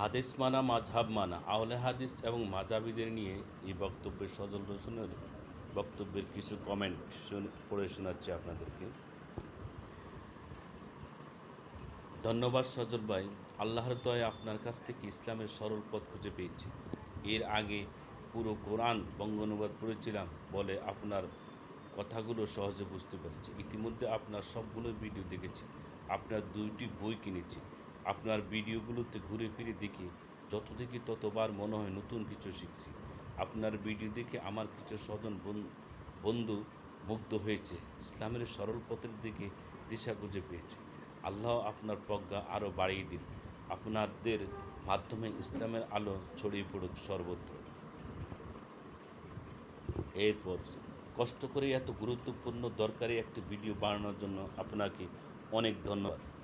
হাদিস মানা মাঝহাব মানা, আহলে হাদিস এবং মাঝাবিদের নিয়ে এই বক্তব্যের সজল রসুনের বক্তব্যের কিছু কমেন্ট পড়ে শোনাচ্ছি আপনাদেরকে। ধন্যবাদ সজল ভাই। আল্লাহর দয়ে আপনার কাছ থেকে ইসলামের সরল পথ খুঁজে পেয়েছি। এর আগে পুরো কোরআন বঙ্গানুবাদ পড়েছিলাম বলে আপনার কথাগুলো সহজে বুঝতে পেরেছি। ইতিমধ্যে আপনার সবগুলো ভিডিও দেখেছি। আপনার দুইটি বই কিনেছি। আপনার ভিডিওগুলোতে ঘুরে ফিরে দেখি যত দেখি ততবার মনে হয় নতুন কিছু শিখছি। আপনার ভিডিও দেখে আমার কিছু স্বজন বন- বন্ধু মুগ্ধ হয়েছে। ইসলামের সরল পথের দিকে দিশা খুঁজে পেয়েছে। আল্লাহ আপনার প্রজ্ঞা আরও বাড়িয়ে দিন। আপনাদের মাধ্যমে ইসলামের আলো ছড়িয়ে পড়ুক সর্বত্র। এরপর, কষ্ট করে এত গুরুত্বপূর্ণ, দরকারি একটি ভিডিও বানানোর জন্য আপনাকে অনেক ধন্যবাদ।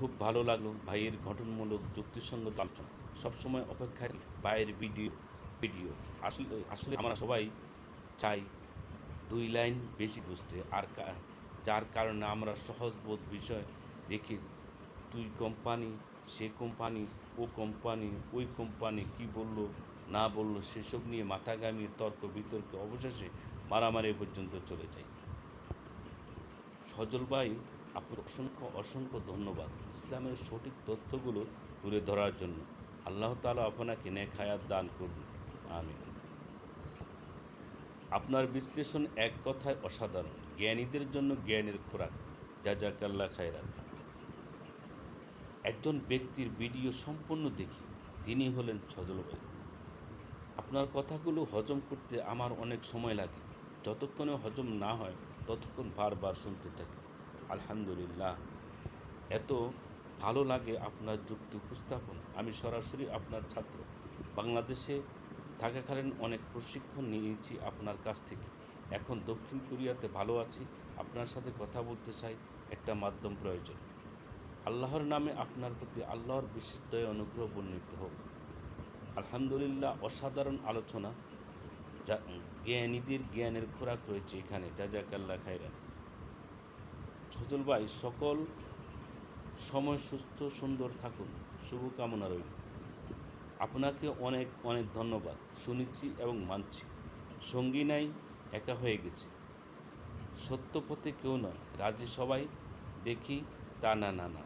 খুব ভালো লাগল ভাইয়ের গঠনমূলক যুক্তিসঙ্গত আলোচনা। সবসময় অপেক্ষায় ভাইয়ের ভিডিও ভিডিও। আসলে আসলে আমরা সবাই চাই দুই লাইন বেশি বুঝতে। আর যার কারণে আমরা সহজবোধ বিষয় রেখে তুই কোম্পানি, সে কোম্পানি, ও কোম্পানি, ওই কোম্পানি কি বলল, না বলল, সেসব নিয়ে মাথা তর্ক বিতর্কে অবশেষে মারামারি পর্যন্ত চলে যায়। সজল ভাই আপনার অসংখ্য অসংখ্য ধন্যবাদ। ইসলামের সঠিক তথ্যগুলো তুলে ধরার জন্য আল্লাহ তালা আপনাকে নেক হায়াত দান করুন। আমি আপনার বিশ্লেষণ এক কথায় অসাধারণ। জ্ঞানীদের জন্য জ্ঞানের খোরাক। জাজাকাল্লা খায়রান। একজন ব্যক্তির ভিডিও সম্পূর্ণ দেখি তিনি হলেন সজল ভাই আপনার কথাগুলো হজম করতে আমার অনেক সময় লাগে। যতক্ষণে হজম না হয়, ততক্ষণ বারবার শুনতে থাকি। আলহামদুলিল্লাহ। এত ভালো লাগে আপনার যুক্তি উপস্থাপন। আমি সরাসরি আপনার ছাত্র। বাংলাদেশে থাকাকালীন অনেক প্রশিক্ষণ নিয়েছি আপনার কাছ থেকে। এখন দক্ষিণ কোরিয়াতে ভালো আছি, আপনার সাথে কথা বলতে চাই, একটা মাধ্যম প্রয়োজন। আল্লাহর নামে আপনার প্রতি আল্লাহর বিশেষ দয় অনুগ্রহ বর্ণিত হোক। আলহামদুলিল্লাহ, অসাধারণ আলোচনা। যা জ্ঞানীদের জ্ঞানের খোরাক রয়েছে এখানে। জাজাকাল্লা খাইরান সজল ভাই, সকল সময় সুস্থ, সুন্দর থাকুন। শুভকামনা রইল। আপনাকে অনেক অনেক ধন্যবাদ। শুনেছি এবং মানছি। সঙ্গী নাই, একা হয়ে গেছে। সত্য পথে কেউ নয়। রাজি সবাই, দেখি তা না না না।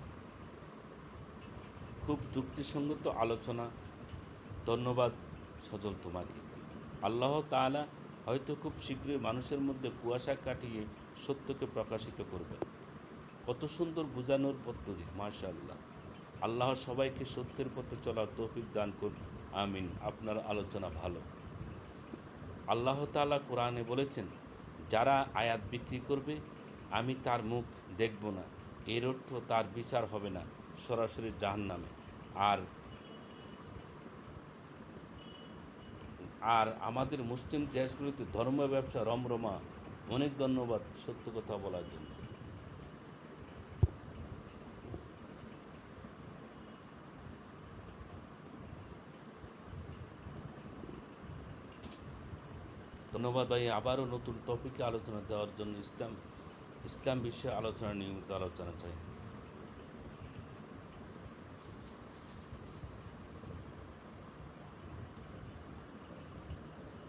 খুব যুক্তিসঙ্গত আলোচনা। ধন্যবাদ সজল তোমাকে। আল্লাহ তাআলা হয়তো খুব শীঘ্রই মানুষের মধ্যে কুয়াশা কাটিয়ে সত্যকে প্রকাশিত করবেন। কত সুন্দর বোঝানোর পদ্ধতি মাশা আল্লাহ সবাইকে সত্যের পথে চলার তৌফিক দান করুন, আমিন। আপনার আলোচনা ভালো। আল্লাহ তাআলা কোরআনে বলেছেন, যারা আয়াত বিক্রি করবে, আমি তার মুখ দেখব না। এর অর্থ তার বিচার হবে না, সরাসরি জাহান্নামে। আর আর আমাদের মুসলিম দেশগুলিতে ধর্ম ব্যবসা রমরমা। অনেক ধন্যবাদ সত্য কথা বলার জন্য। ধন্যবাদ ভাই। আবারও নতুন টপিকে আলোচনা দেওয়ার জন্য ইসলাম ইসলাম বিষয়ে আলোচনা নিয়মিত আলোচনা চাই।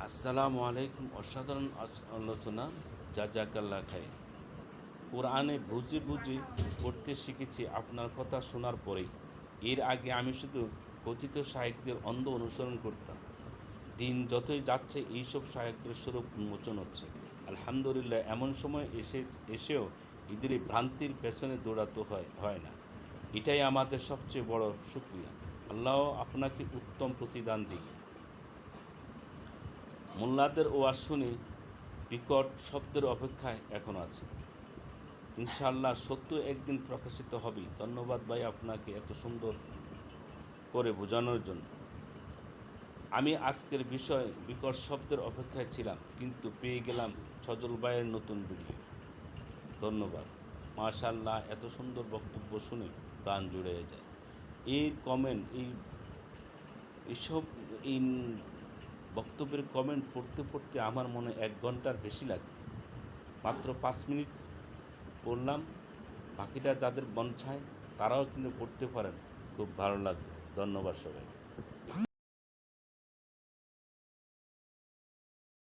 আসসালামু আলাইকুম। অসাধারণ আলোচনা। যা জাকাল্লা খাই কোরআনে বুঝে বুঝে পড়তে শিখেছি। আপনার কথা শোনার পরেই। এর আগে আমি শুধু কথিত সাহিত্যের অন্ধ অনুসরণ করতাম। দিন যতই যাচ্ছে, এইসব সাহিত্যের স্বরূপ উন্মোচন হচ্ছে। আলহামদুলিল্লাহ, এমন সময় এসে, এসেও এই ভ্রান্তির পেছনে দৌড়াতে হয় হয় না। এটাই আমাদের সবচেয়ে বড় সুক্রিয়া। আল্লাহ আপনাকে উত্তম প্রতিদান দিক। মোল্লাদের ওয়াজ শুনে বিকট শব্দের অপেক্ষায় এখন আছে। ইনশাআল্লাহ সত্য একদিন প্রকাশিত হবে। ধন্যবাদ ভাই আপনাকে এত সুন্দর করে বোঝানোর জন্য। আমি আজকের বিষয় বিকট শব্দের অপেক্ষায় ছিলাম, কিন্তু পেয়ে গেলাম সজল ভাইয়ের নতুন ভিডিও ধন্যবাদ। মাশাল্লাহ এত সুন্দর বক্তব্য শুনে প্রাণ জুড়ে যায়। এই কমেন্ট এই এসব এই বক্তব্যের কমেন্ট পড়তে পড়তে আমার মনে এক ঘণ্টার বেশি লাগে। মাত্র পাঁচ মিনিট পড়লাম, বাকিটা যাদের মন চায় তারাও কিন্তু পড়তে পারেন। খুব ভালো লাগবে। ধন্যবাদ সবাই